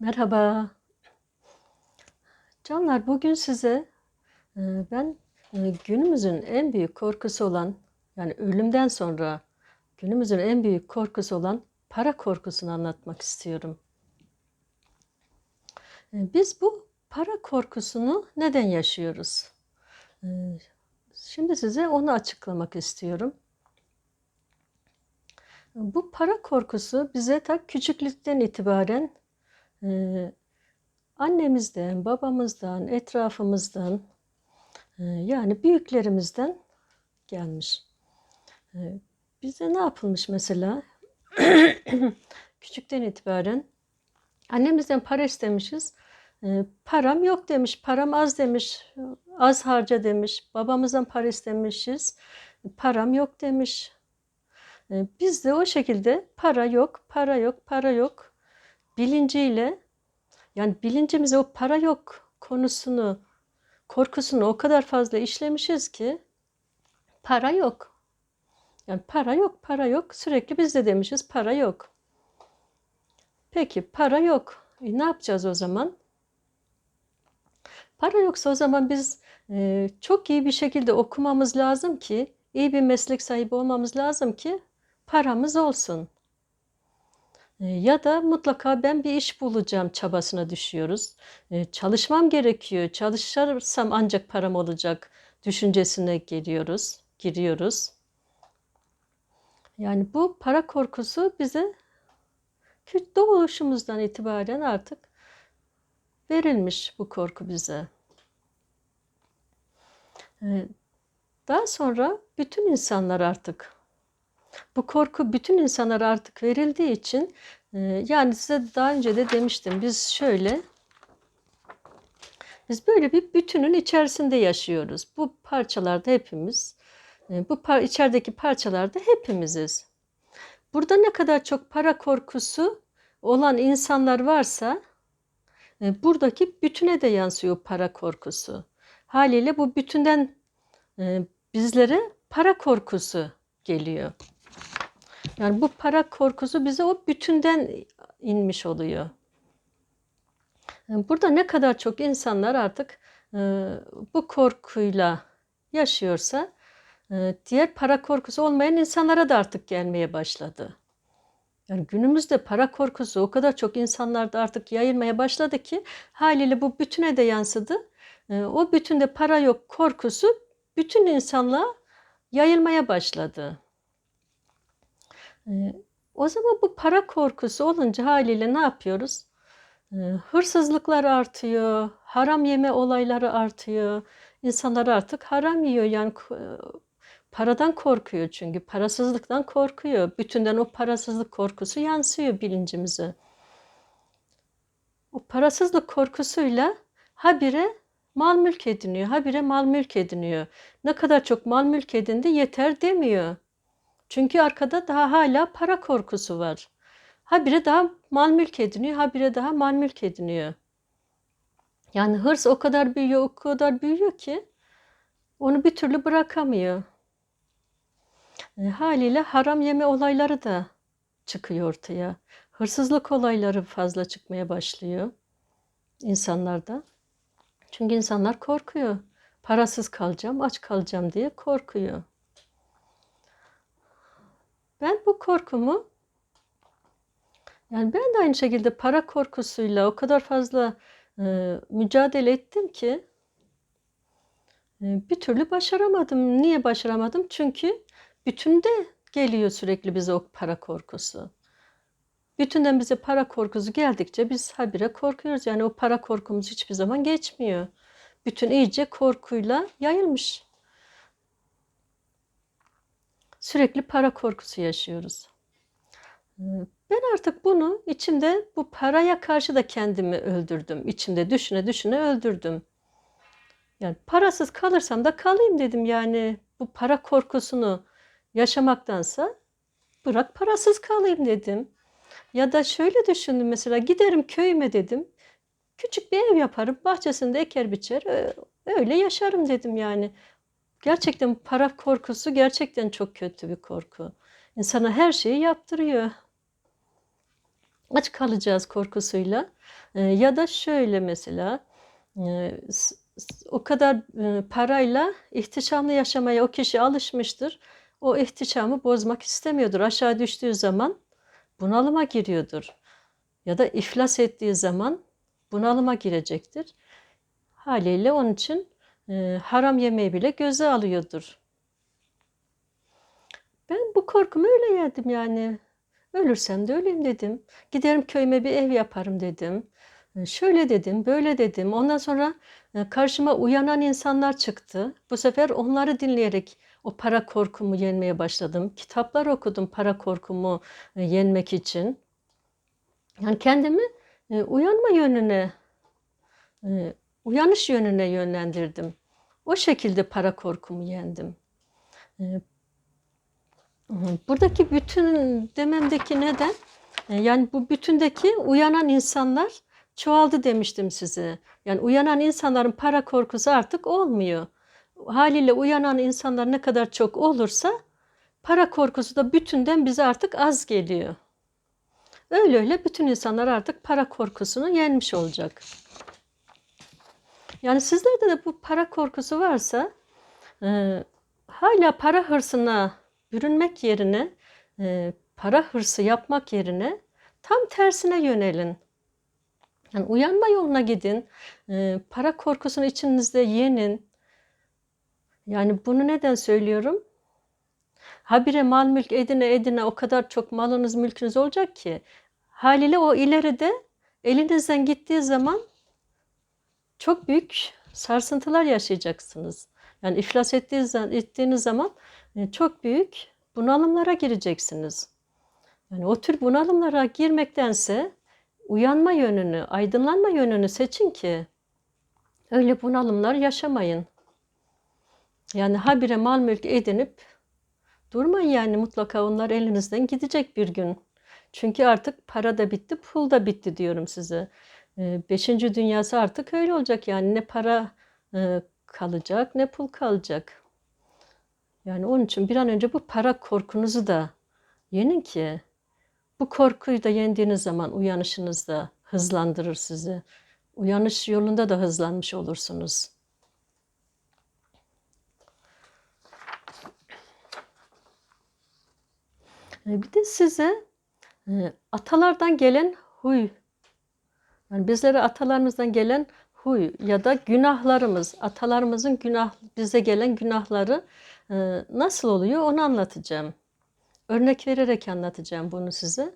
Merhaba. Canlar bugün size e, ben e, günümüzün en büyük korkusu olan yani ölümden sonra günümüzün en büyük korkusu olan para korkusunu anlatmak istiyorum. E, Biz bu para korkusunu neden yaşıyoruz? Şimdi size onu açıklamak istiyorum. Bu para korkusu bize ta küçüklükten itibaren e, annemizden, babamızdan, etrafımızdan e, yani büyüklerimizden gelmiş. E, bize ne yapılmış mesela? Küçükten itibaren annemizden para istemişiz. E, param yok demiş, param az demiş, az harca demiş. Babamızdan para istemişiz, param yok demiş. Biz de o şekilde para yok, para yok, para yok bilinciyle yani bilincimize o para yok konusunu, korkusunu o kadar fazla işlemişiz ki para yok. Yani para yok, para yok. Sürekli biz de demişiz para yok. Peki para yok. E, ne yapacağız o zaman? Para yoksa o zaman biz e, çok iyi bir şekilde okumamız lazım ki, iyi bir meslek sahibi olmamız lazım ki paramız olsun. E, Ya da mutlaka ben bir iş bulacağım çabasına düşüyoruz. E, Çalışmam gerekiyor. Çalışırsam ancak param olacak düşüncesine geliyoruz, giriyoruz. Yani bu para korkusu bize doğuşumuzdan itibaren artık verilmiş bu korku bize. E, Daha sonra bütün insanlar artık bu korku bütün insanlara artık verildiği için e, yani size daha önce de demiştim biz şöyle biz böyle bir bütünün içerisinde yaşıyoruz. Bu parçalarda hepimiz e, bu par içerideki parçalarda hepimiziz. Burada ne kadar çok para korkusu olan insanlar varsa e, buradaki bütüne de yansıyor para korkusu. Haliyle bu bütünden bizlere para korkusu geliyor. Yani bu para korkusu bize o bütünden inmiş oluyor. Burada ne kadar çok insanlar artık e, bu korkuyla yaşıyorsa e, diğer para korkusu olmayan insanlara da artık gelmeye başladı. Yani günümüzde para korkusu o kadar çok insanlarda artık yayılmaya başladı ki haliyle bu bütüne de yansıdı. E, o bütünde para yok korkusu bütün insanlığa yayılmaya başladı. E, o zaman bu para korkusu olunca haliyle ne yapıyoruz? E, hırsızlıklar artıyor, haram yeme olayları artıyor. İnsanlar artık haram yiyor yani e, paradan korkuyor çünkü parasızlıktan korkuyor. Bütünden o parasızlık korkusu yansıyor bilincimize. O parasızlık korkusuyla habire mal mülk ediniyor, habire mal mülk ediniyor. Ne kadar çok mal mülk edindi yeter demiyor. Çünkü arkada daha hala para korkusu var. Habire daha mal mülk ediniyor, habire daha mal mülk ediniyor. Yani hırs o kadar büyüyor, o kadar büyüyor ki onu bir türlü bırakamıyor. E, haliyle haram yeme olayları da çıkıyor ortaya. Hırsızlık olayları fazla çıkmaya başlıyor insanlarda. Çünkü insanlar korkuyor. Parasız kalacağım, aç kalacağım diye korkuyor. Ben bu korkumu yani ben de aynı şekilde para korkusuyla o kadar fazla e, mücadele ettim ki e, bir türlü başaramadım. Niye başaramadım? Çünkü bütünde geliyor sürekli bize o para korkusu. Bütünden bize para korkusu geldikçe biz habire korkuyoruz. Yani o para korkumuz hiçbir zaman geçmiyor. Bütün iyice korkuyla yayılmış. Sürekli para korkusu yaşıyoruz. Ee, Ben artık bunu içimde bu paraya karşı da kendimi öldürdüm. İçimde düşüne düşüne öldürdüm. Yani parasız kalırsam da kalayım dedim. Yani bu para korkusunu yaşamaktansa bırak parasız kalayım dedim. Ya da şöyle düşündüm mesela giderim köyüme dedim. Küçük bir ev yaparım, bahçesinde eker biçer, öyle yaşarım dedim yani. Gerçekten para korkusu gerçekten çok kötü bir korku. İnsana her şeyi yaptırıyor. aç kalacağız korkusuyla. E, ya da şöyle mesela e, o kadar e, parayla ihtişamlı yaşamaya o kişi alışmıştır. O ihtişamı bozmak istemiyordur. Aşağı düştüğü zaman bunalıma giriyordur. Ya da iflas ettiği zaman bunalıma girecektir. Haliyle onun için e, haram yemeği bile göze alıyordur. Ben bu korkumu öyle yedim yani. Ölürsem de öleyim dedim. Giderim köyüme bir ev yaparım dedim. E, Şöyle dedim, böyle dedim. Ondan sonra e, karşıma uyanan insanlar çıktı. Bu sefer onları dinleyerek o para korkumu yenmeye başladım. Kitaplar okudum para korkumu e, yenmek için. Yani kendimi uyanma yönüne, uyanış yönüne yönlendirdim. O şekilde para korkumu yendim. E, Buradaki bütün dememdeki neden? E, Yani bu bütündeki uyanan insanlar çoğaldı demiştim size. Yani uyanan insanların para korkusu artık olmuyor. Haliyle uyanan insanlar ne kadar çok olursa para korkusu da bütünden bize artık az geliyor. Öyle öyle bütün insanlar artık para korkusunu yenmiş olacak. Yani sizlerde de bu para korkusu varsa e, hala para hırsına bürünmek yerine e, para hırsı yapmak yerine tam tersine yönelin. Yani uyanma yoluna gidin. E, para korkusunu içinizde yenin. Yani bunu neden söylüyorum? Habire mal mülk edine edine o kadar çok malınız mülkünüz olacak ki haliyle o ileride elinizden gittiği zaman çok büyük sarsıntılar yaşayacaksınız. Yani iflas ettiğiniz ettiğiniz zaman e, çok büyük bunalımlara gireceksiniz. Yani o tür bunalımlara girmektense uyanma yönünü, aydınlanma yönünü seçin ki öyle bunalımlar yaşamayın. Yani habire mal mülk edinip durmayın yani mutlaka onlar elinizden gidecek bir gün. Çünkü artık para da bitti, pul da bitti diyorum size. Beşinci dünyası artık öyle olacak yani ne para kalacak ne pul kalacak. Yani onun için bir an önce bu para korkunuzu da yenin ki bu korkuyu da yendiğiniz zaman uyanışınız da hızlandırır sizi. Uyanış yolunda da hızlanmış olursunuz. Bir de size atalardan gelen huy, yani bizlere atalarımızdan gelen huy ya da günahlarımız, atalarımızın günah bize gelen günahları e, nasıl oluyor onu anlatacağım. Örnek vererek anlatacağım bunu size.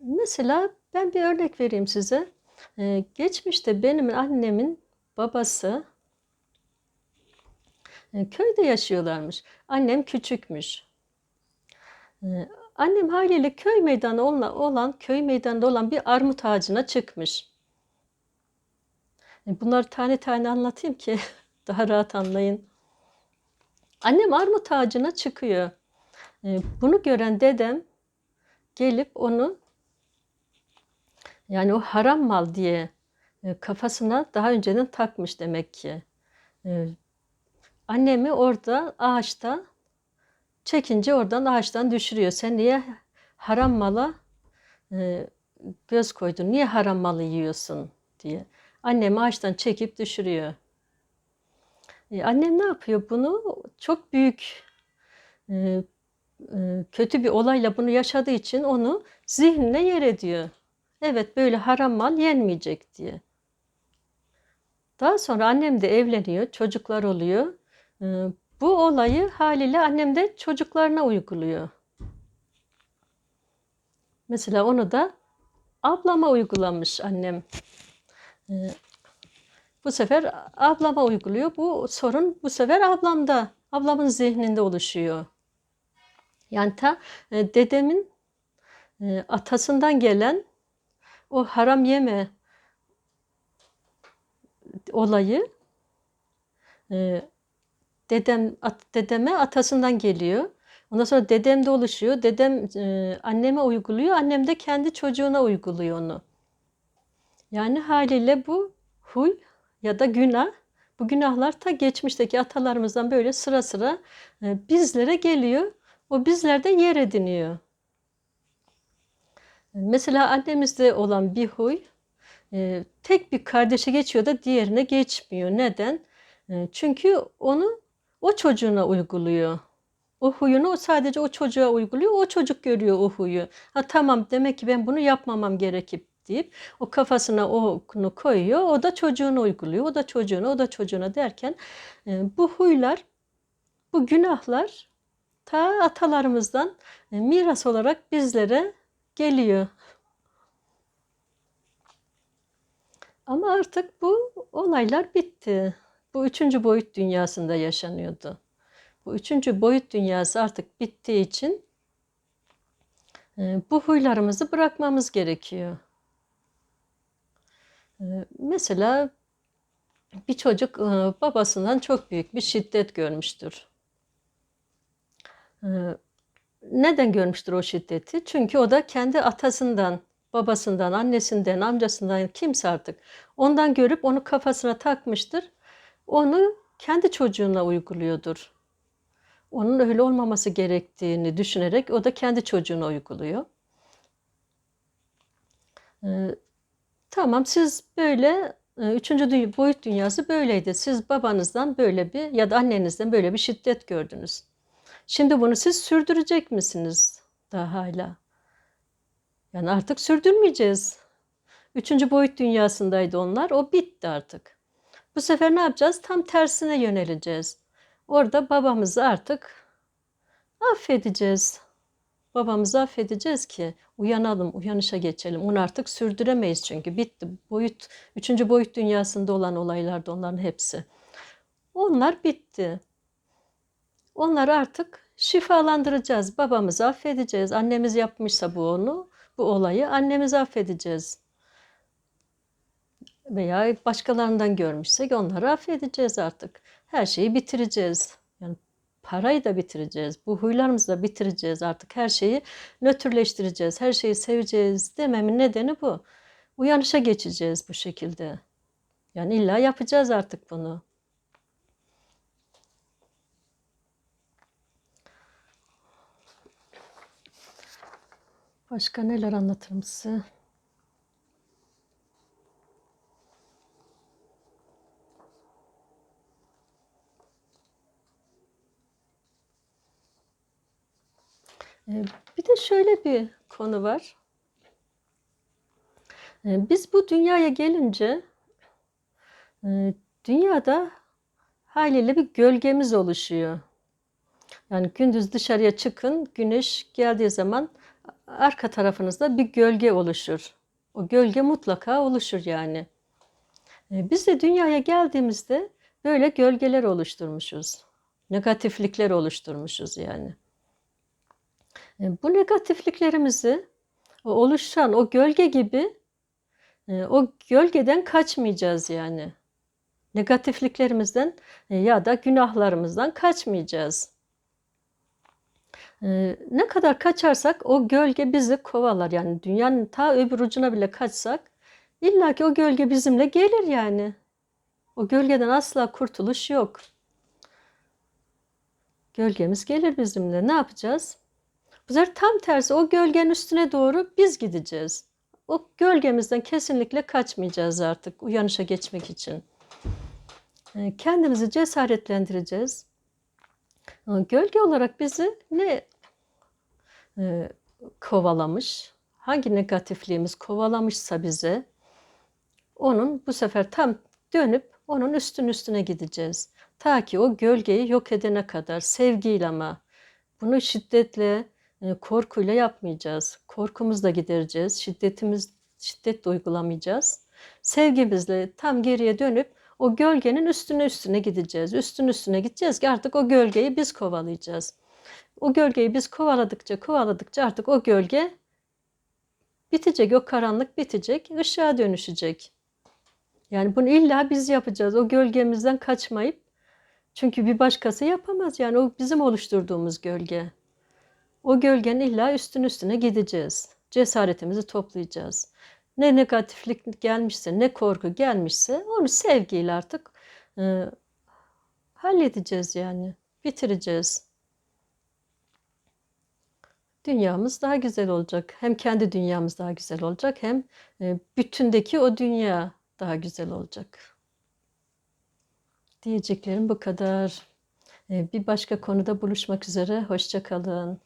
Mesela ben bir örnek vereyim size. E, geçmişte benim annemin babası e, köyde yaşıyorlarmış. Annem küçükmüş. E, Annem haliyle köy meydanı olan, köy meydanında olan bir armut ağacına çıkmış. E, Bunları tane tane anlatayım ki daha rahat anlayın. Annem armut ağacına çıkıyor. E, Bunu gören dedem gelip onu yani o haram mal diye e, kafasına daha önceden takmış demek ki. Annemi orada ağaçta çekince oradan ağaçtan düşürüyor. Sen niye haram mala e, göz koydun? Niye haram malı yiyorsun diye. Annemi ağaçtan çekip düşürüyor. E, annem ne yapıyor bunu? Çok büyük e, kötü bir olayla bunu yaşadığı için onu zihnine yer ediyor. Evet böyle haram mal yenmeyecek diye. Daha sonra annem de evleniyor, çocuklar oluyor. Bu olayı haliyle annem de çocuklarına uyguluyor. Mesela onu da ablama uygulamış annem. Ee, Bu sefer ablama uyguluyor. Bu sorun bu sefer ablamda, ablamın zihninde oluşuyor. Yani ta e, dedemin e, atasından gelen o haram yeme olayı e, dedem at, dedeme atasından geliyor. Ondan sonra dedemde oluşuyor. Dedem e, anneme uyguluyor. Annem de kendi çocuğuna uyguluyor onu. Yani haliyle bu huy ya da günah. Bu günahlar ta geçmişteki atalarımızdan böyle sıra sıra e, bizlere geliyor. O bizlerde yer ediniyor. Mesela annemizde olan bir huy e, tek bir kardeşe geçiyor da diğerine geçmiyor. Neden? E, çünkü onu o çocuğuna uyguluyor. O huyunu o sadece o çocuğa uyguluyor. O çocuk görüyor o huyu. Ha tamam demek ki ben bunu yapmamam gerekip deyip o kafasına onu koyuyor. O da çocuğunu uyguluyor. O da çocuğuna, o da çocuğuna derken e, bu huylar, bu günahlar ta atalarımızdan e, miras olarak bizlere geliyor. Ama artık bu olaylar bitti. Bu üçüncü boyut dünyasında yaşanıyordu. Bu üçüncü boyut dünyası artık bittiği için e, bu huylarımızı bırakmamız gerekiyor. E, mesela bir çocuk e, babasından çok büyük bir şiddet görmüştür. Neden görmüştür o şiddeti? Çünkü o da kendi atasından, babasından, annesinden, amcasından kimse artık ondan görüp onu kafasına takmıştır. Onu kendi çocuğuna uyguluyordur. Onun öyle olmaması gerektiğini düşünerek o da kendi çocuğuna uyguluyor. Ee, tamam siz böyle e, üçüncü boyut dünyası böyleydi. Siz babanızdan böyle bir ya da annenizden böyle bir şiddet gördünüz. Şimdi bunu siz sürdürecek misiniz daha hala? Yani artık sürdürmeyeceğiz. Üçüncü boyut dünyasındaydı onlar. O bitti artık. Bu sefer ne yapacağız? Tam tersine yöneleceğiz. Orada babamızı artık affedeceğiz. Babamızı affedeceğiz ki uyanalım, uyanışa geçelim. Onu artık sürdüremeyiz çünkü bitti. Boyut, üçüncü boyut dünyasında olan olaylardı onların hepsi. Onlar bitti. Onları artık şifalandıracağız. Babamızı affedeceğiz. Annemiz yapmışsa bu onu, bu olayı annemiz affedeceğiz. Veya başkalarından görmüşsek onları affedeceğiz artık. Her şeyi bitireceğiz. Yani parayı da bitireceğiz. Bu huylarımızı da bitireceğiz artık. Her şeyi nötrleştireceğiz. Her şeyi seveceğiz dememin nedeni bu. Uyanışa geçeceğiz bu şekilde. Yani illa yapacağız artık bunu. Başka neler anlatırım size? Bir de şöyle bir konu var. Ee, biz bu dünyaya gelince e, dünyada haliyle bir gölgemiz oluşuyor. Yani gündüz dışarıya çıkın, güneş geldiği zaman arka tarafınızda bir gölge oluşur. O gölge mutlaka oluşur yani. Ee, biz de dünyaya geldiğimizde böyle gölgeler oluşturmuşuz. Negatiflikler oluşturmuşuz yani. E, bu negatifliklerimizi oluşan o gölge gibi e, o gölgeden kaçmayacağız yani. Negatifliklerimizden e, ya da günahlarımızdan kaçmayacağız. Ne kadar kaçarsak o gölge bizi kovalar. Yani dünyanın ta öbür ucuna bile kaçsak illa ki o gölge bizimle gelir yani. O gölgeden asla kurtuluş yok. Gölgemiz gelir bizimle. Ne yapacağız? Bu sefer tam tersi o gölgenin üstüne doğru biz gideceğiz. O gölgemizden kesinlikle kaçmayacağız artık uyanışa geçmek için. Ee, kendimizi cesaretlendireceğiz. Gölge olarak bizi ne e, kovalamış, hangi negatifliğimiz kovalamışsa bize onun bu sefer tam dönüp onun üstün üstüne gideceğiz. Ta ki o gölgeyi yok edene kadar sevgiyle ama bunu şiddetle ee, korkuyla yapmayacağız. Korkumuzla gidereceğiz. Şiddetimiz şiddet uygulamayacağız. Sevgimizle tam geriye dönüp o gölgenin üstüne üstüne gideceğiz. Üstün üstüne gideceğiz ki artık o gölgeyi biz kovalayacağız. O gölgeyi biz kovaladıkça kovaladıkça artık o gölge bitecek. O karanlık bitecek. ışığa dönüşecek. Yani bunu illa biz yapacağız. O gölgemizden kaçmayıp çünkü bir başkası yapamaz. Yani o bizim oluşturduğumuz gölge. O gölgenin illa üstün üstüne gideceğiz. Cesaretimizi toplayacağız. Ne negatiflik gelmişse, ne korku gelmişse onu sevgiyle artık e, halledeceğiz yani. Bitireceğiz. dünyamız daha güzel olacak. Hem kendi dünyamız daha güzel olacak hem e, bütündeki o dünya daha güzel olacak. Diyeceklerim bu kadar. E, Bir başka konuda buluşmak üzere. Hoşça kalın.